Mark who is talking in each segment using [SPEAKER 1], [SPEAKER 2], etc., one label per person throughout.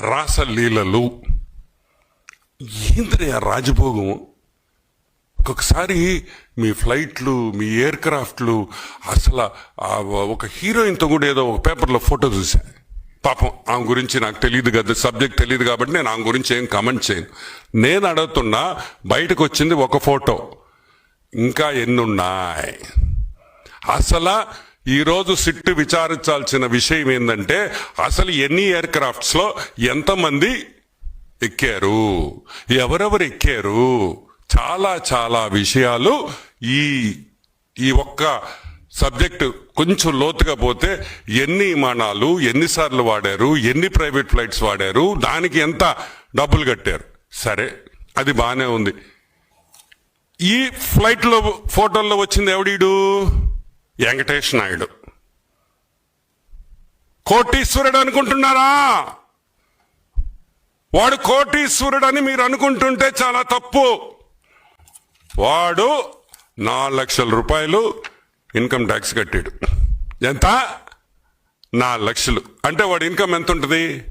[SPEAKER 1] రాసలీలలు. ఏంద్రీ ఆ రాజభోగం? ఒక్కొక్కసారి మీ ఫ్లైట్లు మీ ఎయిర్ క్రాఫ్ట్లు అసలు ఒక హీరోయిన్తో కూడా ఏదో ఒక పేపర్లో ఫోటో చూసా పాపం ఆమె గురించి నాకు తెలియదు కదా సబ్జెక్ట్ తెలియదు కాబట్టి నేను ఆమె గురించి ఏం కమెంట్ చేయను. నేను అడుగుతున్నా బయటకు వచ్చింది ఒక ఫోటో. ఇంకా ఎన్నున్నాయి? అసలు ఈరోజు సిట్టు విచారించాల్సిన విషయం ఏంటంటే అసలు ఎన్ని ఎయిర్క్రాఫ్ట్స్లో ఎంతమంది ఎక్కారు? ఎవరెవరు ఎక్కారు? చాలా చాలా విషయాలు ఈ ఈ ఒక్క సబ్జెక్టు కొంచెం లోతుగా పోతే ఎన్ని విమానాలు ఎన్నిసార్లు వాడారు ఎన్ని ప్రైవేట్ ఫ్లైట్స్ వాడారు దానికి ఎంత డబ్బులు కట్టారు? సరే అది బాగానే ఉంది. ఈ ఫ్లైట్లో ఫోటోల్లో వచ్చింది ఎవడీడు? వెంకటేష్ నాయుడు. కోటీశ్వరుడు అనుకుంటున్నారా? వాడు కోటీశ్వరుడు అని మీరు అనుకుంటుంటే చాలా తప్పు. వాడు నాలుగు లక్షల రూపాయలు ఇన్కమ్ ట్యాక్స్ కట్టాడు. ఎంత? నాలుగు లక్షలు. అంటే వాడి ఇన్కమ్ ఎంత ఉంటుంది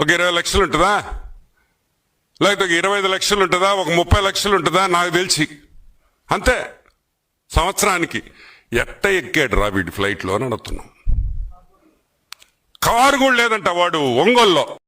[SPEAKER 1] ఒక ఇరవై లక్షలు ఉంటుందా? లేకపోతే ఒక ఇరవై ఐదు లక్షలు ఉంటుందా? ఒక ముప్పై లక్షలు ఉంటుందా? నాకు తెలిసి. అంతే. సంవత్సరానికి. ఎట్ట ఎక్కాడు రా వీడి ఫ్లైట్లో అని అడుగుతున్నాం. కారు కూడా లేదంట వాడు ఒంగోల్లో.